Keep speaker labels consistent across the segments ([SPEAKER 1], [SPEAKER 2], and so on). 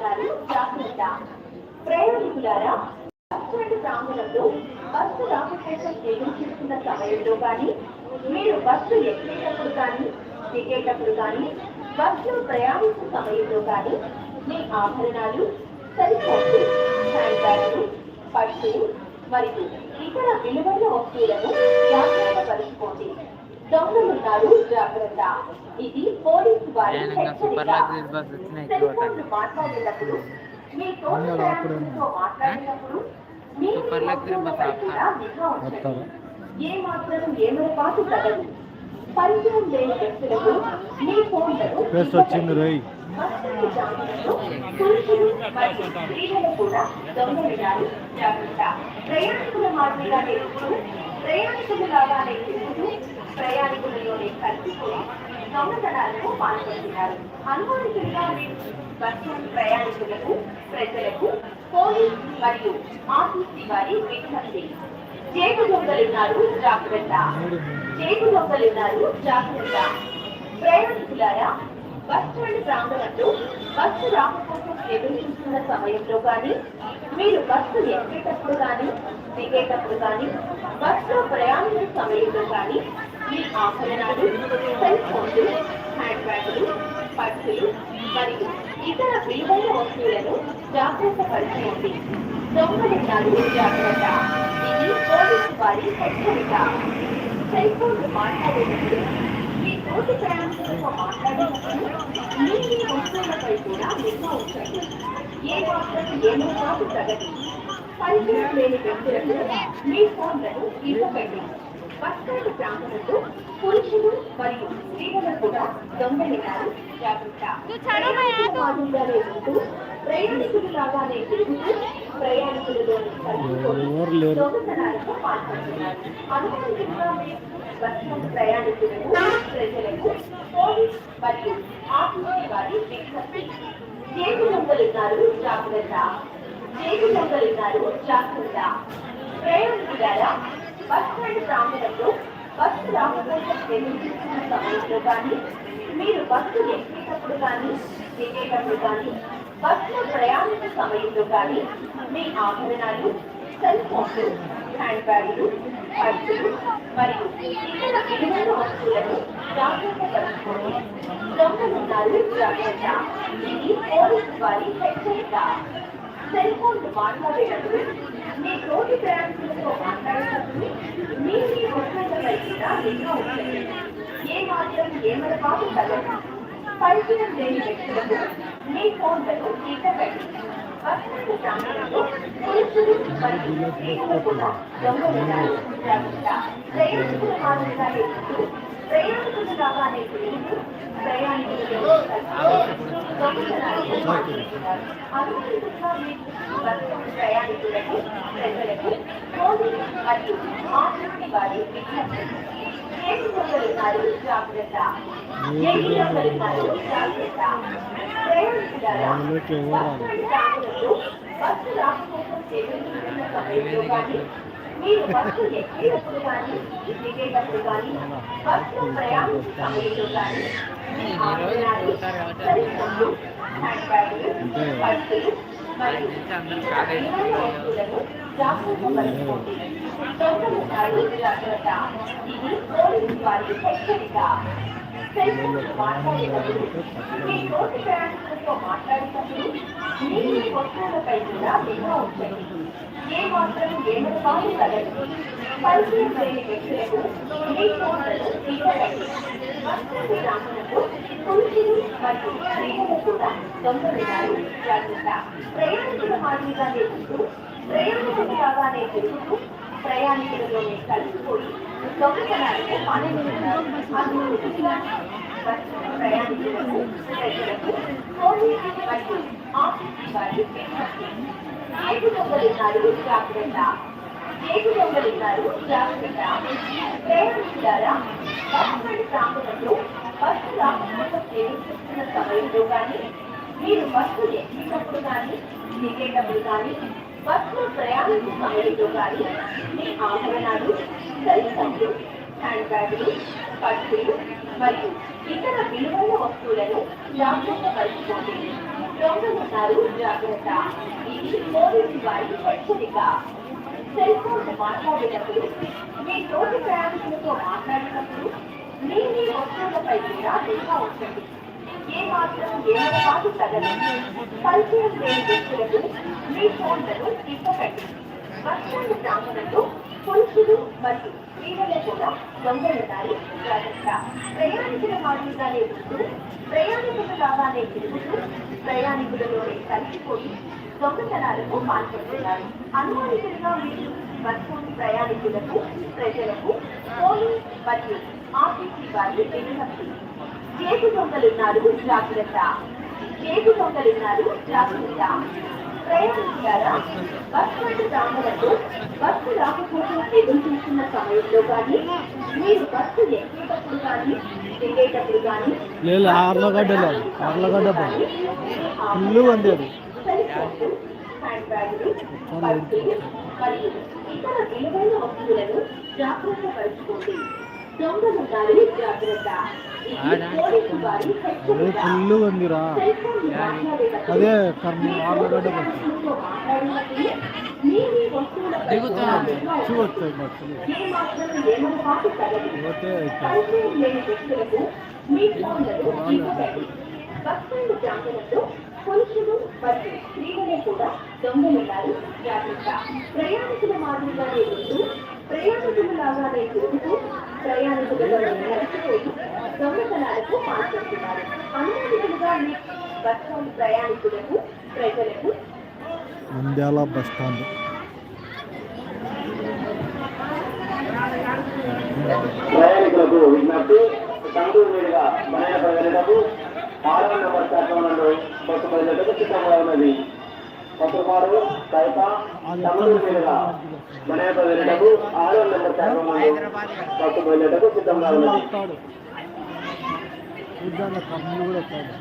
[SPEAKER 1] ఉన్నారు జాగ్రత్త. ప్రయాణికులారా బస్టాండ్ ప్రాంగణంలో బస్సు రాక ఎదురుచూస్తున్న సమయంలో కానీ మీరు బస్సు ఎక్కేటప్పుడు కానీ దిగేటప్పుడు కానీ బస్సులో ప్రయాణించే సమయంలో కానీ మీ ఆభరణాలు సెల్ ఫోన్లు హ్యాండ్ పర్సులు మరియు ఇతర విలువైన వస్తువులను జాగ్రత్త పరుచుకోండి. దొంగలున్నారు జాగ్రత్త. ఇది పోలీసు వారి
[SPEAKER 2] చూడండి
[SPEAKER 1] సెల్ఫోన్లు మాట్లాడేటప్పుడు మీ తోటి ప్రయాణికులతో మీ
[SPEAKER 2] బస్
[SPEAKER 1] కూడా నిఘా ఉంచండి. ఏ మాత్రం ఏమరపాటు తగదు పరిచయం లేని వ్యక్తులకు మీ ఫోన్లను
[SPEAKER 3] పేస్ట్ వచ్చింది రోయ్
[SPEAKER 1] బస్సులు జాగ్రత్తలు, పురుషులు మరియు స్త్రీలను కూడా దొంగలినారు జాగ్రత్త. ప్రయాణికుల మాదిరిగానే ఉంటూ ప్రయాణికులు లాగానే తిరుగుతూ ప్రయాణికులలోనే కలిసిపోయి దొంగతనాలకు పాల్పడుతున్నారు. అనుమానితులుగా బస్సు ప్రయాణికులకు ప్రజలకు పోలీస్ మరియు ఆర్టీసీ వారి విజ్ఞప్తి. చేటు దొంగలున్నారు జాగ్రత్త. చేటు దొంగలున్నారు జాగ్రత్త. ప్రయాణికులారా బస్ స్టాండ్ ప్రాంగణంలో బస్సు రాక కోసం ఎదురు చూస్తున్న సమయంలో కానీ మీరు బస్సు ఎక్కేటప్పుడు కానీ దిగేటప్పుడు కానీ బస్సులో ప్రయాణించే సమయంలో కానీ మీ ఆభరణాలు సెల్ ఫోన్లు హ్యాండ్ బ్యాగులు పర్సులు మరియు ఇతర విలువైన వస్తువులను జాగ్రత్త పరిచేయండి దొంగలిన్నారు జాగ్రత్త. ఇది పోలీసు వారి హెచ్చరిక. సెల్ ఫోన్లు మాట్లాడేటప్పుడు మీ తోటి ప్రయాణికులతో మాట్లాడేటప్పుడు మీ మీ వస్తువులపై కూడా నిఘా ఉంచండి ఏ మాత్రం ఏమో కాదు తగదు. పరిచయం లేని వ్యక్తులకు మీ ఫోన్లను ఇవ్వకండి. బస్టాండ్ ప్రాంగణంలో పురుషులు మరియు స్త్రీలను కూడా దొంగలినారు. జాగ్రత్త. ప్రయాణికులు లాగానే తిరుగుతూ ప్రయాణికులలోని. దొంగతనాలకు పాల్పడుతున్నారు. మీరు బస్టాండ్ ప్రయాణికులకు ప్రజలకు పోలీస్ మరియు ఆర్టీసీ వారి విజ్ఞప్తి దొంగలున్నారు జాగ్రత్త. చేతి దొంగలున్నారు జాగ్రత్త. ప్రయాణికులారా బస్ స్టాండ్ ప్రాంగణంలో బస్సు రాకపోతే ఎదురుచూస్తున్న సమయంలో కానీ మీరు బస్సు ఎక్కేటప్పుడు కానీ దిగేటప్పుడు కానీ బస్సులో ప్రయాణించే సమయంలో కానీ మీ ఆభరణాలు సెల్ ఫోన్లు హ్యాండ్ బ్యాగులు పర్సులు మరియు ఇతర విలువైన వస్తువులను జాగ్రత్త పరుచుకోండి. దొంగలున్నారు జాగ్రత్త. ఇది పోలీసు వారి హెచ్చరిక. సెల్ ఫోన్ మాట్లాడేటప్పుడు మీ తోటి ప్రయాణికులతో మాట్లాడేటప్పుడు మీ మీ వస్తువులపై కూడా నిఘా ఉంటుంది ఏ మాత్రం ఏమైనా కాదు తగదు పరిచయం లేని వ్యక్తులకు మీ ఫోన్లను ఇవ్వకండి బస్సు ప్రాంతంలో పురుషులు మరియు స్త్రీలు కూడా దొంగలున్నారు జాగ్రత్త ప్రయాణికుల మాదిరిగానే ఉంటూ ప్రయాణికులు లాగానే తిరుగుతూ ప్రయాణికులలో దొంగతనాలకు పాల్పడుతున్నారు అనుమతిగా మీకు బస్సు ప్రయాణికులకు ప్రజలకు పోలీస్ మరియు ఆర్టీసీ వారి విజ్ఞప్తి చేతి దొంగలున్నారు జాగ్రత్త చేతి దొంగలున్నారు జాగ్రత్త ప్రయాణికులారా
[SPEAKER 3] వాళ్ళకి ఎవరు రాదు.
[SPEAKER 1] బస్సు రాకపోవడం ఎదురుచూస్తున్న సమయంలో కానీ మీరు బస్సు ఎక్కేటప్పుడు కానీ దిగేటప్పుడు కానీ బస్సులో ప్రయాణించే సమయంలో కానీ మీ ఆభరణాలు, సెల్ ఫోన్లు, హ్యాండ్ బ్యాగులు, పర్సులు మరియు ఇతర విలువైన వస్తువులను జాగ్రత్త పరుచుకోండి. దొంగలున్నారు జాగ్రత్త. ఇది పోలీసు వారి హెచ్చరిక. ప్రయాణికుల ప్రయాణికులు తిరుగుతూ ప్రయాణికులలోనే కలిసిపోయి దొంగతనాలకు పాల్గొంటున్నారు అనుమతిగా బస్సు ఏడు జాగ్రత్త బస్సు సమయంలో కానీ మీరు బస్సు ఎక్కినప్పుడు కానీ దిగేటప్పుడు కానీ బస్సులో ప్రయాణించే సమయంలో కానీ మీ ఆభరణాలు సెల్ హ్యాండ్ బ్యాగులు పర్సులు మరియు ఇతర విలువైన వస్తువులను జాగ్రత్త పరుచుకోండి. రోగనున్నారు జాగ్రత్త. ఇది కోవిడ్ వారి హెచ్చరిక సెల్ ఫోన్ మాట్లాడేటప్పుడు మీ తోటి ప్రయాణికులతో మాట్లాడేటప్పుడు మీ మీ వస్తువులపై కూడా నిఘా ఉంచండి. ఏ మాత్రం ఏమరపాటు తగదు పరిచయం లేని వ్యక్తులకు మీ ఫోన్లను ఇవ్వకండి బస్టాండ్ ప్రాంగణంలో పురుషులు మరియు స్త్రీలలో కూడా దొంగలున్నారు జాగ్రత్త ప్రయాణికుల మాదిరిగానే ఉంటూ ప్రయాణికుల లాగానే తిరుగుతూ ప్రయాణికులలోనే కలిసిపోయి దొంగతనాలకు పాల్పడుతున్నారు అనుమానితులుగా మీరు ప్రయాణికులకు ప్రజలకు పోలీస్ మరియు ఆర్టీసీ వారికి విజ్ఞప్తి. చేతి దొంగలున్నారు జాగ్రత్త. చేతి దొంగలున్నారు జాగ్రత్త. ప్రయాణించారా? బస్సు రాకపోవడం ఎదురు చూస్తున్న సమయంలో కానీ మీరు బస్సు ఎక్కేటప్పుడు కానీ దిగేటప్పుడు కానీ
[SPEAKER 3] లేదు ఆర్లగడ్డ ఉంది అది
[SPEAKER 1] హ్యాండ్ బ్యాగులు, పర్సులు మరియు ఇతర విలువైన వస్తువులను జాగ్రత్త పరుచుకోండి. దొంగలున్నారు జాగ్రత్త. ఇది పోలీసు వారి
[SPEAKER 3] అదే ఫుల్ ఉందిరా అదే కర్మ ఆర్లగడ్డ పోతే
[SPEAKER 1] పురుషులు మరియు స్త్రీలనే కూడా దొంగలున్నారు జాగ్రత్త ప్రయాణికుల మాదిరిగానే ఉంటూ ప్రయాణికుల లాగానే తిరుగుతూ ప్రయాణికులలో నడిచిపోయి దొంగతనాలకు పాల్పడుతున్నారు. అనుమతులుగా మీ బస్ స్టాండ్ ప్రయాణికులకు ప్రజలకు
[SPEAKER 3] నంద్యాల బస్ స్టాండ్
[SPEAKER 4] ప్రయాణికులకు విజ్ఞప్తి సంగూరు మీదుగా మనయ ప్రజలకు ఆరవ నెంబర్ నందు బస్సు బయలుదేరకు సిద్ధంగా ఉన్నది. కొత్తపాడు కైత సంగూరు మీదుగా మనయ ప్రజలకు ఆరవ నెంబర్ నందు బస్సు బయలుదేరకు సిద్ధంగా ఉన్నది.
[SPEAKER 3] వస్తాడు చూద్దాం కర్నూలు కూడా వస్తాడు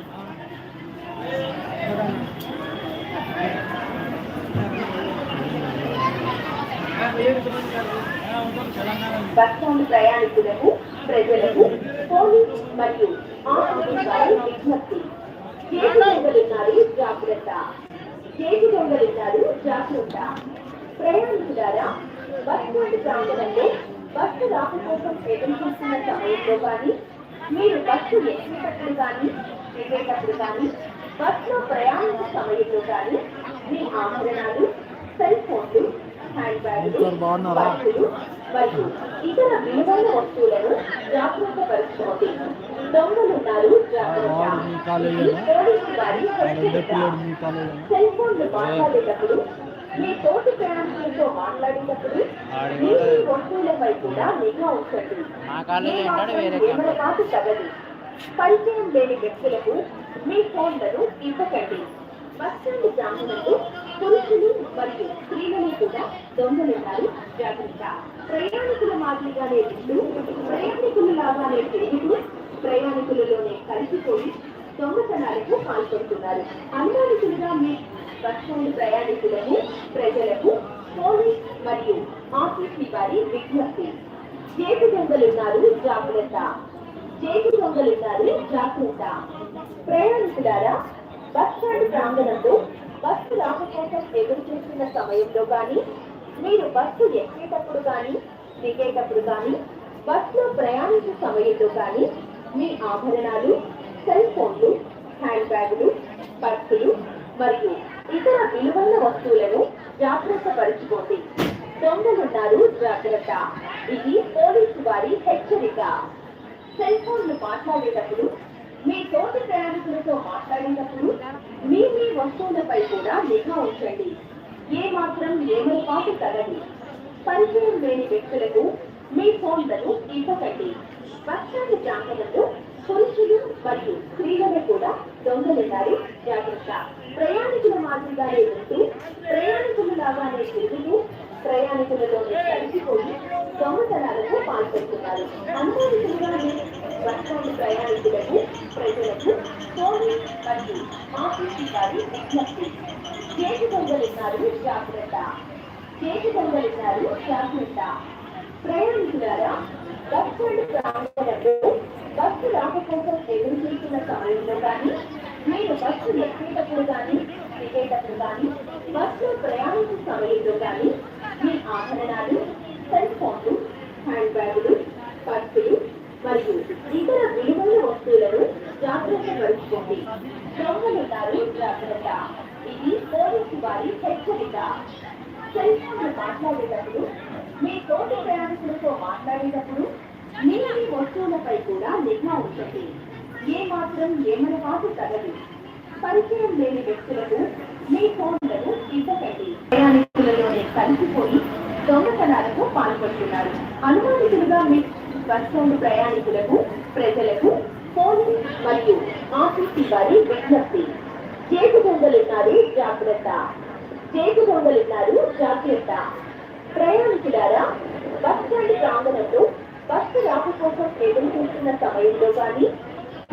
[SPEAKER 1] బస్ స్టాండ్ ప్రయాణికులకు ప్రజలకు పోలీస్ మరియు ఆర్టీసీ విజ్ఞప్తి. చేతి దొంగలున్నారు జాగ్రత్త. చేతి దొంగలున్నారు జాగ్రత్త. ప్రయాణికులారా బస్ స్టాండ్ ప్రాంగణంలో బస్సు రాక ఎదురు చూస్తున్న సమయంలో కానీ మీరు బస్సు ఎక్కేటప్పుడు కానీ దిగేటప్పుడు కానీ బస్సులో ప్రయాణించే సమయంలో కానీ మీ ఆభరణాలు సెల్ ఫోన్లు హ్యాండ్ బ్యాగులు? పర్సులు మరియు ఇతర విలువైన వస్తువులను జాగ్రత్త పరుచుకోండి దొంగలున్నారు జాగ్రత్త? సెల్ ఫోన్లు మాట్లాడేటప్పుడు మీ తోటి ప్రయాణికులతో మాట్లాడేటప్పుడు మీ మీ వస్తువులపై కూడా నిఘా ఉంచండి. తగదు. పరిచయం లేని వ్యక్తులకు మీ ఫోన్లను ఇవ్వకండి. బస్ స్టాండ్ ప్రాంగణంలో పురుషులు మరియు స్త్రీలను కూడా దొంగలున్నారు జాగ్రత్త. ప్రయాణికుల మాదిరిగానే ఉంటూ ప్రయాణికుల లాగానే తిరుగుతూ ప్రయాణికులలోనే కలిసిపోయి దొంగతనాలకు పాల్పడుతున్నారు. అనుమానితులుగా మీ బస్ స్టాండ్ ప్రజలకు పోలీస్ మరియు ఆఫీస్ వారి విజ్ఞప్తి. చేతి దొంగలున్నారు జాగ్రత్త చేతి దొంగలున్నారు జాగ్రత్త ప్రయాణికులారా బస్ స్టాండ్ ప్రాంగణంలో బస్సు రాక కోసం ఎదురు చూస్తున్న సమయంలో కానీ మీరు బస్సు ఎక్కేటప్పుడు కానీ దిగేటప్పుడు కానీ బస్సులో ప్రయాణించే సమయంలో కానీ మీ ఆభరణాలు సెల్ ఫోన్లు హ్యాండ్ బ్యాగులు పర్సులు మరియు ఇతర విలువైన వస్తువులను జాగ్రత్త పరుచుకోండి దొంగలున్నారు జాగ్రత్త. ఇది పోలీసు వారి హెచ్చరిక. సెల్ ఫోన్లు మాట్లాడేటప్పుడు మీ తోటి ప్రయాణికులతో మాట్లాడేటప్పుడు మీ మీ వస్తువులపై కూడా నిఘా ఉంచండి. ఏ మాత్రం ఏమరపాటు తగదు పరిచయం లేని వ్యక్తులకు మీ ఫోన్లను ఇవ్వకండి. వర్షాలు జాగ్రత్తలు పురుషులు మరియు స్త్రీలను కూడా దొంగలున్నారు జాగ్రత్త. ప్రయాణికుల మాదిరిగానే ఉంటూ ప్రయాణికుల లాగానే తిరుగుతూ ప్రయాణికులలోనే కలిసిపోయి దొంగతనాలకు పాల్పడుతున్నారు. అనుమానితులుగా మీరు ప్రయాణికులకు ప్రజలకు పోలీస్ మరియు ఆఫీసు వారి విజ్ఞప్తి. చేతి దొంగలున్నారు జాగ్రత్త. చేతి దొంగలున్నారు జాగ్రత్త. ప్రయాణికులారా కోసం ఎదురు చూస్తున్న సమయంలో కానీ మీరు బస్సు ఎక్కేటప్పుడు కానీ దిగేటప్పుడు కానీ బస్సులో ప్రయాణించే సమయంలో కానీ మీ ఆభరణాలు సెల్ ఫోన్లు హ్యాండ్ బ్యాగులు పర్సులు మరియు ఇతర విలువైన వస్తువులను జాగ్రత్త పరుచుకోండి దొంగలున్నారు జాగ్రత్త. ఇది పోలీసు వారి హెచ్చరిక. సెల్ ఫోన్లు మాట్లాడేటప్పుడు మీ తోటి ప్రయాణికులతో మాట్లాడేటప్పుడు నీటి వస్తువులపై కూడా నిఘా ఉంటుంది. ఏ మాత్రం ఏమనపాటు తగదు. పరిచయం లేని వ్యక్తులకు మీ ఫోన్లను ఇవ్వకండి. ప్రయాణికులలోనే కలిసిపోయి దొంగతనాలకు పాల్పడుతున్నారు. అనుమానితులుగా మీ బస్టాండ్ ప్రయాణికులకు ప్రజలకు ఫోన్ మరియు ఆర్టీసీ వారి విజ్ఞప్తి. చేతి దొంగలున్నారు జాగ్రత్త. చేతి దొంగలున్నారు జాగ్రత్త. ప్రయాణికులారా బస్ స్టాండ్ ప్రాంగణంలో బస్సు రాక కోసం సమయంలో కానీ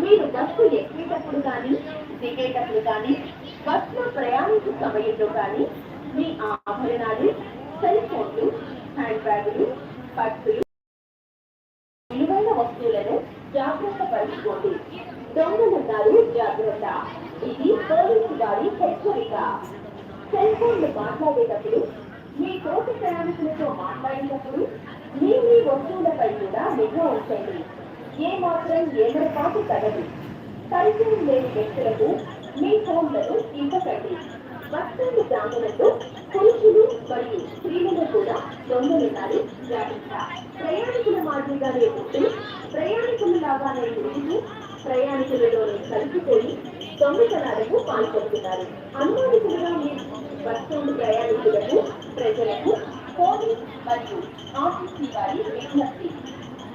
[SPEAKER 1] మీరు బస్సు ఎక్కేటప్పుడు కానీ దిగేటప్పుడు కానీ బస్సులో ప్రయాణించే సమయంలో కానీ మీ ఆభరణాలు సెల్ ఫోన్లు హ్యాండ్ బ్యాగులు పర్సులు విలువైన వస్తువులను జాగ్రత్త పరచుకోండి. దొంగలున్నారు జాగ్రత్త. ఇది పోలీసు వారి హెచ్చరిక. సెల్ ఫోన్లు మాట్లాడేటప్పుడు మీ తోటి ప్రయాణికులతో మాట్లాడేటప్పుడు మీ మీ వస్తువులపై కూడా నిఘా ఉంచండి. ఏ మాత్రం ఏమరపాటు తగదు. పరిచయం లేని వ్యక్తులకు మీ ఫోన్లను ఇవ్వకండి. వస్తువులు ప్రాంగణంలో పురుషులు మరియు స్త్రీలను కూడా దొంగలున్నారు జాగ్రత్త. ప్రయాణికుల మాదిరిగానే ఉంటూ ప్రయాణికుల లాగానే తిరుగుతూ ప్రయాణికులలోనే కలిసిపోయి దొంగతనాలకు పాల్పడుతున్నారు. అనుమానితులుగా మీ వస్తువులు ప్రయాణికులకు ప్రజలకు పోలీస్ మరియు ఆఫీసీ వారి విజ్ఞప్తి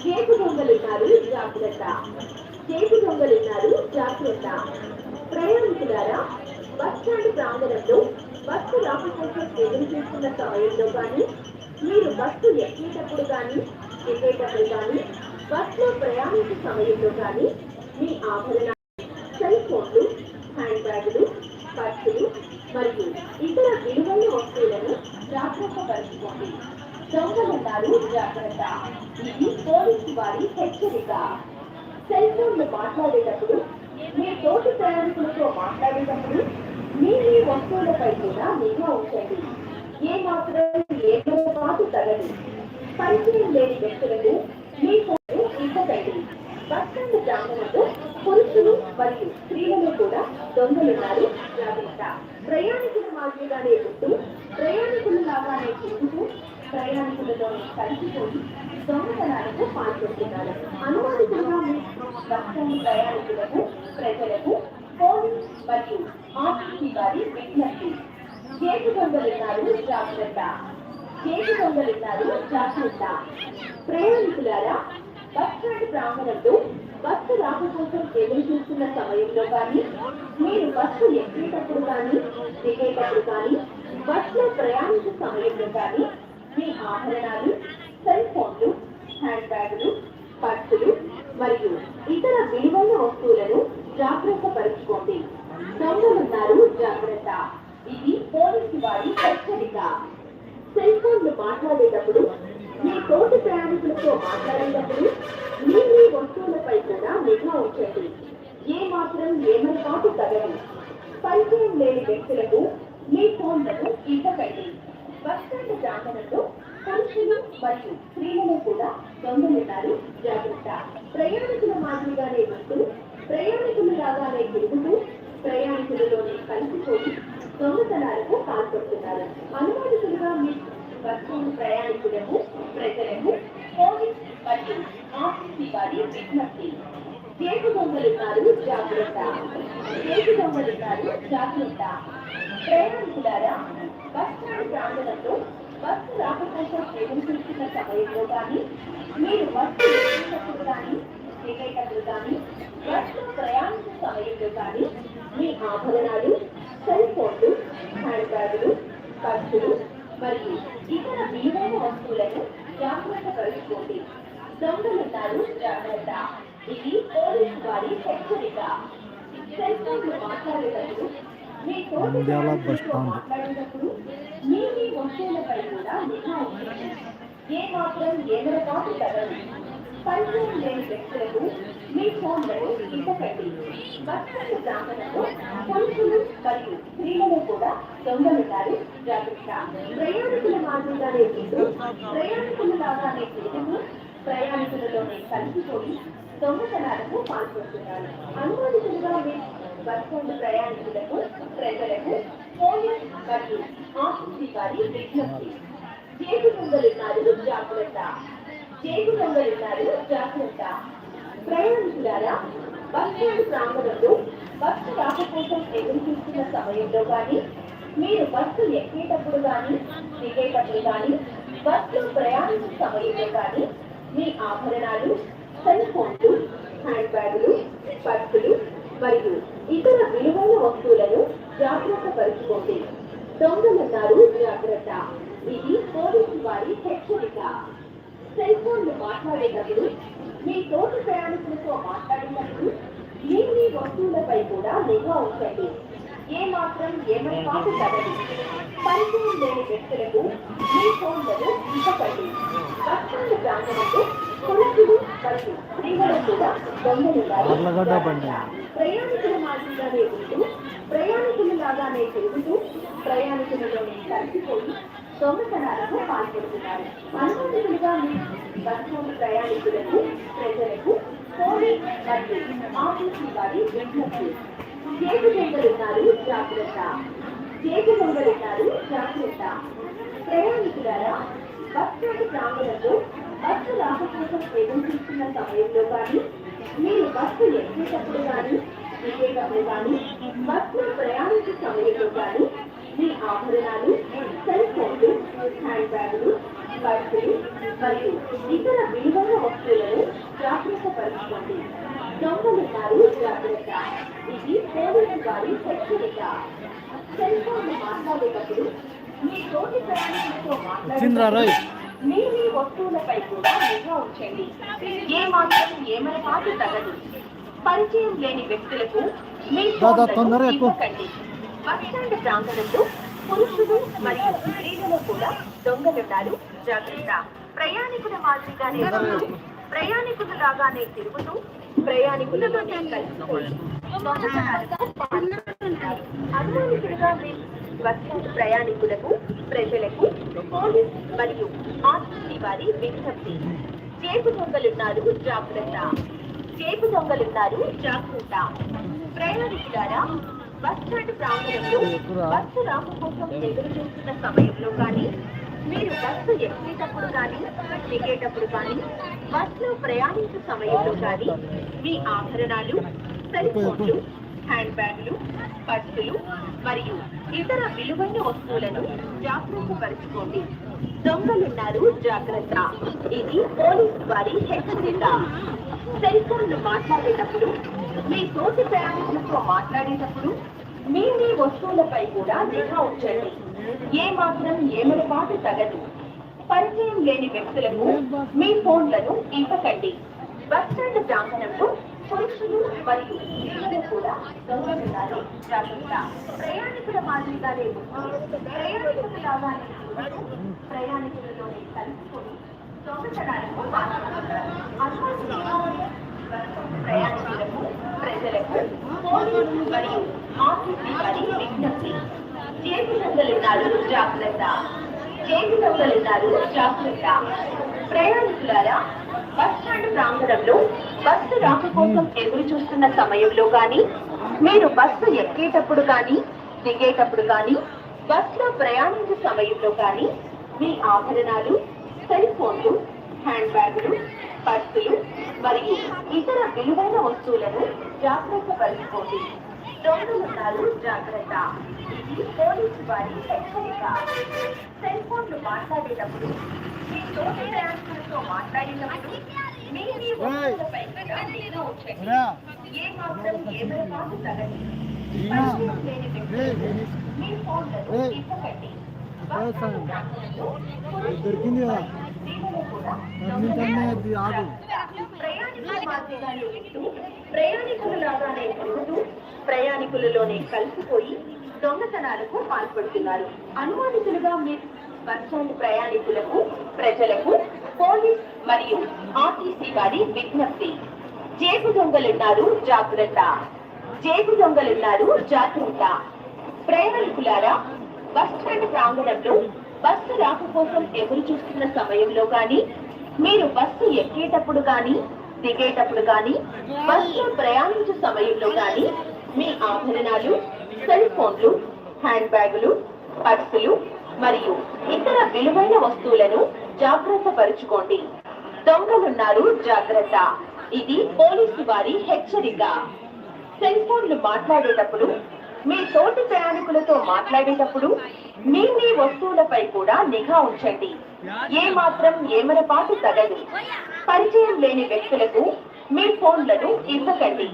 [SPEAKER 1] చేతి దొంగలున్నారు జాగ్రత్త. చేతి దొంగలున్నారు జాగ్రత్త. ప్రయాణికులారా బస్ స్టాండ్ ప్రాంగణంలో బస్సు రాకపోతే ఎదురు చేస్తున్న సమయంలో కానీ మీరు బస్సు ఎక్కేటప్పుడు కానీ ఎక్కేటప్పుడు కానీ బస్సులో ప్రయాణించే సమయంలో కానీ మీ ఆభరణాలు సెల్ ఫోన్లు హ్యాండ్ బ్యాగులు పర్సులు మరియు ఇతర విలువైన వస్తువులను జాగ్రత్త పరుచుకోండి దొంగలున్నారు జాగ్రత్త. ఇది పోలీసు వారి హెచ్చరిక. సెల్ ఫోన్లు మాట్లాడేటప్పుడు మీ తోటి ప్రయాణికులతో మాట్లాడేటప్పుడు మీ మీ వస్తువులపై కూడా నిఘా ఉంచండి. ఏ మాత్రం ఏదో పాటు తగదు. పరిచయం లేని వ్యక్తులకు మీ ఫోన్ ఇవ్వకండి. బస్టాండ్ స్టాండ్ పురుషులు మరియు స్త్రీలను కూడా దొంగలున్నారు. జాగ్రత్త. ప్రయాణికుల మాదిరిగానే ఉంటూ ప్రయాణికులు లాగానే తిరుగుతూ ప్రయాణికులతో కలిసిపోయి దొంగతనాలకు పాల్పడుతున్నారు. అనుమానితులుగా మీ ప్రయాణికులకు ప్రజలకు పోలీస్ మరియు ఆర్టీసీ వారి విజ్ఞప్తి. చేతి దొంగలున్నారు జాగ్రత్త. చేతి దొంగలున్నారు జాగ్రత్త. ప్రయాణికులారా బస్ స్టాండ్ ప్రాంగణంలో బస్సు రాక కోసం ఎదురు చూస్తున్న సమయంలో కానీ మీరు బస్సు ఎక్కేటప్పుడు కానీ దిగేటప్పుడు కానీ బస్సులో ప్రయాణించే సమయంలో కానీ మీ ఆభరణాలు సెల్ ఫోన్లు హ్యాండ్ బ్యాగులు పర్సులు మరియు ఇతర విలువైన వస్తువులను జాగ్రత్త పరుచుకోండి. దొంగలున్నారు జాగ్రత్త. ఇది పోలీసు వారి హెచ్చరిక. సెల్ ఫోన్లు మాట్లాడేటప్పుడు మీ తోటి ప్రయాణికులతో మాట్లాడేటప్పుడు మీ మీ వస్తువులపై కూడా నిఘా ఉంచండి. ఏ మాత్రం ఏమైనా తగదు. పరిచయం లేని వ్యక్తులకు మీ ఫోన్లను ఇవ్వకండి బస్ స్టాండ్ ప్రాంగణంలో పురుషులు మరియు స్త్రీలను కూడా దొంగలిటారు జాగ్రత్త. ప్రయాణికుల మాదిరిగానే ఉంటూ ప్రయాణికులు లాగానే తిరుగుతూ ప్రయాణికులలోనే కలిసిపోయి దొంగతనాలకు పాల్పడుతున్నారు. అనుమానితులుగా మీ బస్సు ప్రయాణికులకు ప్రజలకు పోలీస్ మరియు ఆర్టీసీ వారి విజ్ఞప్తి. చేతి దొంగలున్నారు జాగ్రత్త. చేతి దొంగలున్నారు జాగ్రత్త. ప్రయాణికులారా బస్ స్టాండ్ ప్రాంగణంలో బస్సు రాక కోసం ఎదురు సమయంలో కానీ మీరు బస్సు ఎక్కేటప్పుడు కానీ దిగేటప్పుడు కానీ బస్సులో ప్రయాణించే సమయంలో కానీ మీ ఆభరణాలు సెల్ ఫోన్లు హ్యాండ్ బ్యాగులు ఖర్చులు మరియు ఇతర విలువైన వస్తువులను జాగ్రత్త పరుచుకోండి. దొంగలున్నారు జాగ్రత్త. ఇది పోలీసు వారి హెచ్చరిక. సెల్ ఫోన్లు మాట్లాడేటప్పుడు
[SPEAKER 3] నంద్యాల బస్ స్టాండ్.
[SPEAKER 1] కూడా పరిచయం లేని వ్యక్తులకు మీ ఫోన్లను ఇవ్వకండి బస్టాండ్ ప్రాంగణంలో పురుషులు మరియు స్త్రీలను కూడా దొంగలున్నారు జాగ్రత్త. ప్రయాణికుల మాదిరిగానే ఉంటూ ప్రయాణికుల లాగానే తిరుగుతూ ప్రయాణికులలోనే కలిసిపోయి దొంగతనాలకు పాల్పడుతున్నారు. అనుమానితులుగా మీ బస్టాండ్ ప్రయాణికులకు ప్రజలకు పోలీస్ మరియు ఆఫీసీ వారి విజ్ఞప్తి. చేతి దొంగలున్నారు జాగ్రత్త. చేతి దొంగలున్నారు జాగ్రత్త. ప్రయాణికులారా బస్ స్టాండ్ ప్రాంగణంలో బస్సు రాక కోసం ఎదురు చూస్తున్న సమయంలో కానీ మీరు బస్సు ఎక్కేటప్పుడు కానీ దిగేటప్పుడు కానీ బస్సులో ప్రయాణించే సమయంలో కానీ మీ ఆభరణాలు సెల్ ఫోన్లు హ్యాండ్ బ్యాగులు పర్సులు మరియు ఇతర విలువైన వస్తువులను జాగ్రత్త పరుచుకోండి. దొంగలున్నారు జాగ్రత్త. ఇది పోలీసు వారి హెచ్చరిక. సెల్ ఫోన్లు మాట్లాడేటప్పుడు మీ తోటి ప్రయాణికులతో మాట్లాడేటప్పుడు మీ మీ వస్తువులపై కూడా నిఘా ఉంచండి. ఏ మాత్రం ఏమైపాటు కదలి పరిచయం లేని వ్యక్తులకు మీ ఫోన్లను ఇవ్వకండి బస్టాండ్ ప్రాంగణంలో పురుషులు మరియు స్త్రీలను కూడా
[SPEAKER 3] అర్లగడ్డ బండి.
[SPEAKER 1] ప్రయాణికుల మాదిరిగానే ఉంటూ ప్రయాణికుల లాగానే తిరుగుతూ ప్రయాణికులలోనే కలిసిపోయి దొంగతనాలకు పాల్పడుతున్నారు. అనుమతులుగా మీ బస్సు ప్రయాణికులకు ప్రజలకు పోలీస్ మరియు ఆఫీసు వారి విజ్ఞప్తి. చేతి దొంగలున్నారు జాగ్రత్త. చేతి దొంగలున్నారు జాగ్రత్త. ప్రయాణికులారా బస్ స్టాండ్ ప్రాంగణంలో బస్సు రాక కోసం సమయంలో కానీ మీరు బస్సు ఎక్కేటప్పుడు కానీ దిగేటప్పుడు కానీ బస్సులో ప్రయాణించే సమయంలో కానీ మీ ఆభరణాలు సెల్ ఫోన్లు హ్యాండ్ బ్యాగులు పర్సులు మరియు ఇతర విలువైన వస్తువులను జాగ్రత్త పరచుకోండి. దొంగలున్నారు జాగ్రత్త. ఇది పోలీసు వారి హెచ్చరిక. సెల్ ఫోన్లు మాట్లాడేటప్పుడు మీ తోటి ప్రయాణికులతో. మాట్లాడేటప్పుడు మీ మీ వస్తువులపై కూడా నిఘా ఉంచండి. ఏ మాత్రం ఏమరపాటు తగదు. పరిచయం లేని వ్యక్తులకు మీ
[SPEAKER 3] తొందరగా
[SPEAKER 1] బస్ స్టాండ్ ప్రాంగణంలో పురుషులు మరియు స్త్రీలలో కూడా దొంగలున్నారు జాగ్రత్త. ప్రయాణికుల మాదిరిగానే ప్రయాణికులు లాగానే తిరుగుతూ ప్రయాణికులతోనే. అనుమానితులుగా బస్ స్టాండ్ ప్రయాణికులకు ప్రజలకు పోలీస్ మరియు ఆర్టీసీ వారి విజ్ఞప్తి. చేపు దొంగలున్నారు జాగ్రత్త. చేపు దొంగలున్నారు జాగ్రత్త. ప్రయాణికులారా బస్ స్టాండ్ ప్రాంగణంలో బస్సు రాక కోసం ఎదురు చూస్తున్న సమయంలో కానీ మీరు బస్సు ఎక్కేటప్పుడు కానీ దిగేటప్పుడు కానీ బస్సులో ప్రయాణించే సమయంలో కానీ మీ ఆభరణాలు సెల్ ఫోన్లు హ్యాండ్ బ్యాగులు పర్సులు మరియు ఇతర విలువైన వస్తువులను జాగ్రత్త పరచుకోండి. దొంగలున్నారు జాగ్రత్త. ఇది పోలీసు వారి హెచ్చరిక. సెల్ ఫోన్లు మాట్లాడేటప్పుడు మీ తోటి ప్రయాణికులతో మాట్లాడేటప్పుడు మీ మీ వస్తువులపై కూడా నిఘా ఉంచండి. ఏ మాత్రం ఏమరపాటు తగదు. పరిచయం లేని వ్యక్తులకు మీ ఫోన్లను ఇవ్వకండి. బస్ స్టాండ్ ప్రాంగణంలో పురుషులు మరియు స్త్రీలను కూడా గౌరవించాలి. జాగ్రత్త. ప్రయాణికుల మాదిరిగానే ప్రయాణికుల లాగానే ప్రయాణికులలోనే కలిసిపోయి దొంగతనాలకు పాల్పడుతున్నారు. అనుమతులుగా బస్ స్టాండ్ ప్రయాణికులకు ప్రజలకు పోలీసు మరియు ఆర్టీసీ వారి విజ్ఞప్తి చేతి దొంగలున్నారు జాగ్రత్త చేతి దొంగలున్నారు జాగ్రత్త ప్రయాణికులారా బస్ స్టాండ్ ప్రాంగణంలో బస్సు రాక కోసం ఎదురు చూస్తున్న సమయంలో కానీ మీరు బస్సు ఎక్కేటప్పుడు కానీ దిగేటప్పుడు కానీ బస్సులో ప్రయాణించే సమయంలో కానీ మీ ఆభరణాలు సెల్ ఫోన్లు హ్యాండ్ బ్యాగులు పర్సులు మరియు ఇతర విలువైన వస్తువులను జాగ్రత్త పరచుకోండి దొంగలున్నారు జాగ్రత్త. ఇది పోలీసు వారి హెచ్చరిక. సెల్ ఫోన్లు మాట్లాడేటప్పుడు మీ తోటి ప్రయాణికులతో మాట్లాడేటప్పుడు మీ మీ వస్తువులపై నిఘా ఉంచండి. ఏ మాత్రం ఏమైనా ఫోన్లను. ఇవ్వకండి
[SPEAKER 3] దొరికింది కదా
[SPEAKER 1] ప్రయాణికులు లాగానే తిరుగుతూ ప్రయాణికులలోనే కలిసిపోయి దొంగతనాలకు పాల్పడుతున్నారు. అనుమానితులుగా మీరు బస్ స్టాండ్ ప్రయాణికులకు ప్రజలకు పోలీస్ మరియు ఆర్టీసీ వారి విజ్ఞప్తి. జేబు దొంగలున్నారు జాగ్రత్త. జేబు దొంగలున్నారు జాగ్రత్త. ప్రయాణికులారా బస్ స్టాండ్ ప్రాంగణంలో బస్సు రాక కోసం ఎదురు చూస్తున్న సమయంలో కానీ మీరు బస్సు ఎక్కేటప్పుడు కానీ దిగేటప్పుడు కానీ బస్సులో ప్రయాణించే సమయంలో కానీ మీ ఆభరణాలు సెల్ ఫోన్లు హ్యాండ్ బ్యాగులు పర్సులు మరియు ఇతర విలువైన వస్తువులను జాగ్రత్త పరుచుకోండి. దొంగలున్నారు జాగ్రత్త. ఇది పోలీసు వారి హెచ్చరిక. సెల్ ఫోన్లు మాట్లాడేటప్పుడు మీ తోటి ప్రయాణికులతో మాట్లాడేటప్పుడు మీ మీ వస్తువులపై కూడా నిఘా ఉంచండి. ఏ మాత్రం ఏమరపాటు తగదు. పరిచయం లేని వ్యక్తులకు మీ ఫోన్లను ఇవ్వకండి.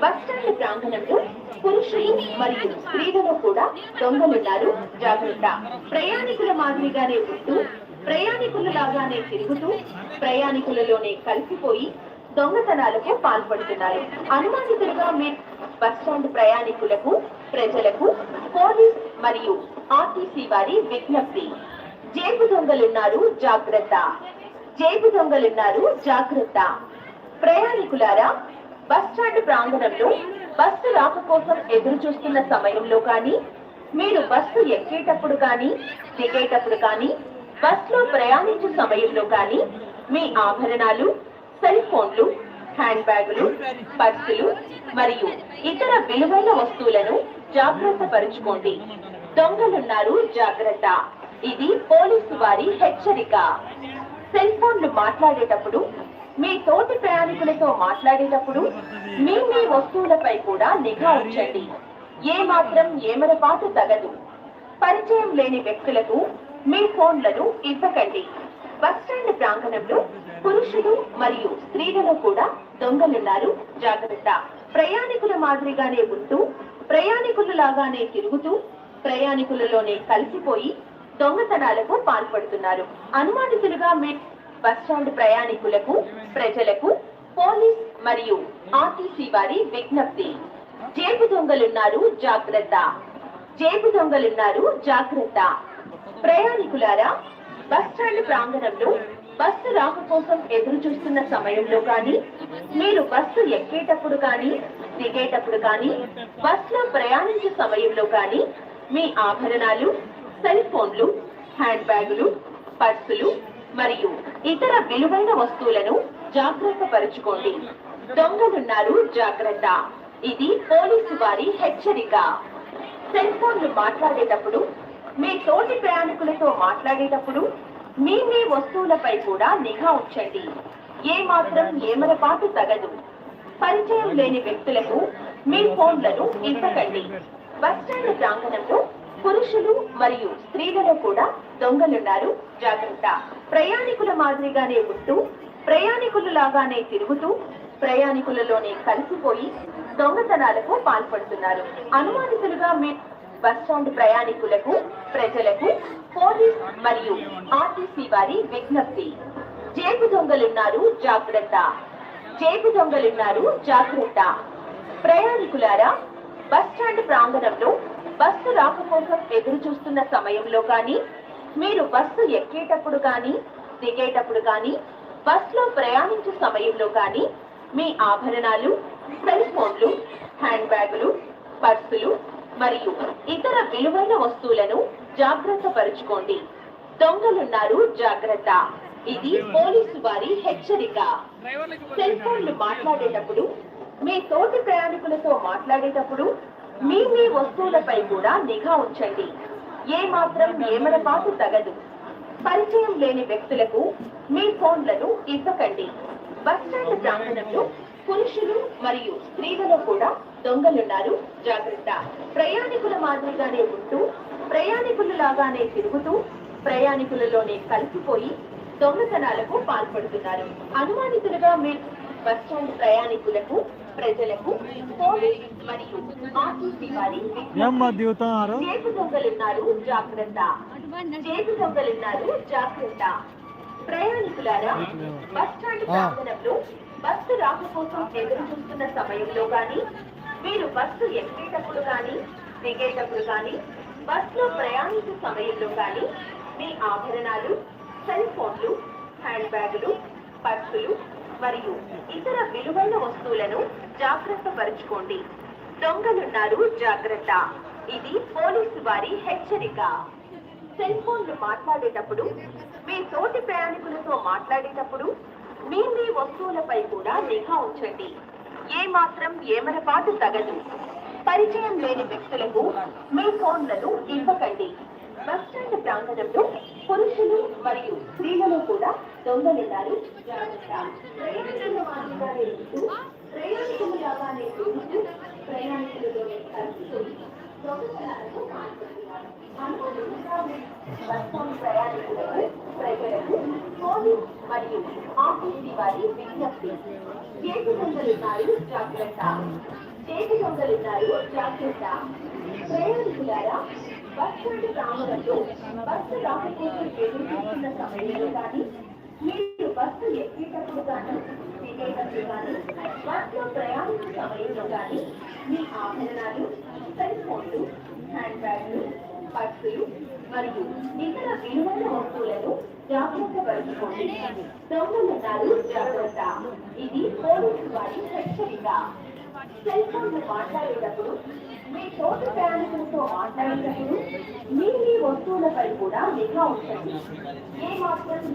[SPEAKER 1] బస్ స్టాండ్ ప్రాంగణంలో పురుషులు మరియు స్త్రీలలో కూడా దొంగలున్నారు. జాగ్రత్త. ప్రయాణికుల మాదిరిగానే ఉంటూ ప్రయాణికుల లాగానే తిరుగుతూ ప్రయాణికులలోనే కలిసిపోయి దొంగతనాలకు పాల్పడుతున్నారు. అనుమానితులుగా మీ బస్ స్టాండ్ ప్రయాణికులకు ప్రజలకు పోలీస్ మరియు ఆర్టీసీ వారి విజ్ఞప్తి. జేబు దొంగలున్నారు జాగ్రత్త. జేబు దొంగలున్నారు జాగ్రత్త. ప్రయాణికులారా బస్ స్టాండ్ ప్రాంగణంలో బస్సు రాక కోసం ఎదురు చూస్తున్న సమయంలో కానీ మీరు బస్సు ఎక్కేటప్పుడు కానీ దిగేటప్పుడు కానీ బస్సులో ప్రయాణించే సమయంలో కానీ మీ ఆభరణాలు సెల్ ఫోన్లు హ్యాండ్ బ్యాగులు పర్సులు మరియు ఇతర విలువైన వస్తువులను జాగ్రత్త పరుచుకోండి. దొంగలున్నారు జాగ్రత్త. ఇది పోలీసు వారి హెచ్చరిక. సెల్ ఫోన్లు మాట్లాడేటప్పుడు మీ తోటి ప్రయాణికులతో మాట్లాడేటప్పుడు మీ మీ వస్తువులపై కూడా నిఘా ఉంచండి. ఏ మాత్రం ఏమరపాటు తగదు. పరిచయం లేని వ్యక్తులకు మీ ఫోన్లను ఇవ్వకండి. బస్ స్టాండ్ ప్రాంగణంలో పురుషులు మరియు స్త్రీలలో కూడా దొంగలున్నారు. జాగ్రత్త. ప్రయాణికుల మాదిరిగానే ఉంటూ ప్రయాణికుల లాగానే తిరుగుతూ ప్రయాణికులలోనే కలిసిపోయి దొంగతనాలకు పాల్పడుతున్నారు. అనుమానితులుగా మీ బస్ స్టాండ్ ప్రయాణికులకు ప్రజలకు పోలీస్ మరియు ఆర్టీసీ వారి విజ్ఞప్తి. జేబు దొంగలున్నారు జాగ్రత్త. జేబు దొంగలున్నారు జాగ్రత్త. ప్రయాణికులారా బస్ స్టాండ్ ప్రాంగణంలో బస్సు రాక కోసం ఎదురు చూస్తున్న సమయంలో కానీ మీరు బస్సు ఎక్కేటప్పుడు కానీ దిగేటప్పుడు కానీ బస్సులో ప్రయాణించే సమయంలో కానీ మీ ఆభరణాలు సెల్ ఫోన్లు హ్యాండ్ బ్యాగులు పర్సులు మరియు ఇతర విలువైన వస్తువులను జాగ్రత్త పరుచుకోండి. దొంగలున్నారు జాగ్రత్త. ఇది పోలీసు వారి హెచ్చరిక. సెల్ ఫోన్లు మాట్లాడేటప్పుడు మీ తోటి ప్రయాణికులతో మాట్లాడేటప్పుడు మీ మీ వస్తువులపై కూడా నిఘా ఉంచండి. ఏ మాత్రం ఏమరపాటు తగదు. పరిచయం లేని వ్యక్తులకు మీ ఫోన్లను ఇవ్వకండి. బస్ స్టాండ్ ప్రాంగణంలో పురుషులు మరియు స్త్రీలలో కూడా దొంగలున్నారు. జాగ్రత్త. ప్రయాణికుల మాదిరిగానే ఉంటూ ప్రయాణికులు లాగానే తిరుగుతూ ప్రయాణికులలోనే కలిసిపోయి దొంగతనాలకు పాల్పడుతున్నారు. అనుమానితులుగా మీ బస్ స్టాండ్ ప్రయాణికులకు ప్రజలకు పోలీస్ మరియు ఆర్టీసీ వారి విజ్ఞప్తి. జేబు దొంగలున్నారు జాగ్రత్త. జేబు దొంగలున్నారు జాగ్రత్త. ప్రయాణికులారా బస్ స్టాండ్ ప్రాంగణంలో బస్సు రాక కోసం ఎదురు చూస్తున్న సమయంలో కానీ మీరు బస్సు ఎక్కేటప్పుడు కానీ దిగేటప్పుడు కానీ బస్సులో ప్రయాణించే సమయంలో కానీ మీ ఆభరణాలు సెల్ ఫోన్లు హ్యాండ్ బ్యాగులు పర్సులు మరియు ఇతర విలువైన వస్తువులను జాగ్రత్త పరుచుకోండి. దొంగలున్నారు జాగ్రత్త. ఇది పోలీసు వారి హెచ్చరిక. సెల్ ఫోన్లు మాట్లాడేటప్పుడు మీ తోటి ప్రయాణికులతో మాట్లాడేటప్పుడు మీ మీ వస్తువులపై కూడా నిఘా ఉంచండి. ఏ మాత్రం ఏమరపాటు తగదు. పరిచయం లేని వ్యక్తులకు మీ ఫోన్లను ఇవ్వకండి. బస్టాండ్ ప్రాంగణంలో పురుషులు మరియు స్త్రీలలో కూడా దొంగలున్నారు. జాగ్రత్త. ప్రయాణికుల మాదిరిగానే ఉంటూ ప్రయాణికుల లాగానే తిరుగుతూ ప్రయాణికులలోనే కలిసిపోయి దొంగతనాలకు పాల్పడుతున్నారు. అనుమానితులుగా మీ బస్ స్టాండ్ ప్రయాణికులకు ప్రజలకు మరియు ఆర్టీసీ వారి జేబు దొంగలున్నారు. జాగ్రత్త. జేబు దొంగలున్నారు. జాగ్రత్త. ప్రయాణికులారా బస్ స్టాండ్ ప్రాంగణంలో బస్సు రాక కోసం ఎదురు చూస్తున్న సమయంలో కానీ మీరు బస్సు ఎక్కేటప్పుడు కానీ దిగేటప్పుడు కానీ బస్సులో ప్రయాణించే సమయంలో కానీ మీ ఆభరణాలు సెల్ ఫోన్లు హ్యాండ్ బ్యాగులు పర్సులు మరియు ఇతర విలువైన వస్తువులను జాగ్రత్త పరుచుకోండి. దొంగలున్నారు జాగ్రత్త. ఇది పోలీసు వారి హెచ్చరిక. సెల్ ఫోన్లు మాట్లాడేటప్పుడు మీ తోటి ప్రయాణికులతో మాట్లాడేటప్పుడు మీ మీ వస్తువులపై కూడా నిఘా ఉంచండి. ఏ మాత్రం ఏమరపాటు తగదు. పరిచయం లేని వ్యక్తులకు మీ ఫోన్లను ఇవ్వకండి. బస్టాండ్ ప్రాంగణంలో పురుషులు మరియు స్త్రీలను కూడా దొంగలున్నారు జాగ్రత్త మరియు ఆర్టీసీ వారి విజ్ఞప్తి. చేతి దొంగలున్నారు జాగ్రత్త. చేతి దొంగలున్నారు జాగ్రత్త. ప్రయాణికులారా బస్సు స్టాండ్ బస్సు రాకపోతే ఎదురు సమయంలో కానీ మీరు బస్సు ఎక్కేటప్పుడు కానీ దిగేటప్పుడు కానీ బస్సులో ప్రయాణించే సమయంలో కానీ మీ ఆభరణాలు సెల్ ఫోన్లు హ్యాండ్ బ్యాగ్లు పర్సులు మరియు ఇతర విలువైన వస్తువులను జాగ్రత్త పరుచుకోండి దొంగలున్నారు జాగ్రత్త. ఇది పోలీసు వారి హెచ్చరిక. సెల్ ఫోన్లు మాట్లాడేటప్పుడు మీ తోటి ప్రయాణికులతో మాట్లాడేటప్పుడు మీ మీ వస్తువులపై కూడా నిఘా ఉంటుంది ఏ మాత్రం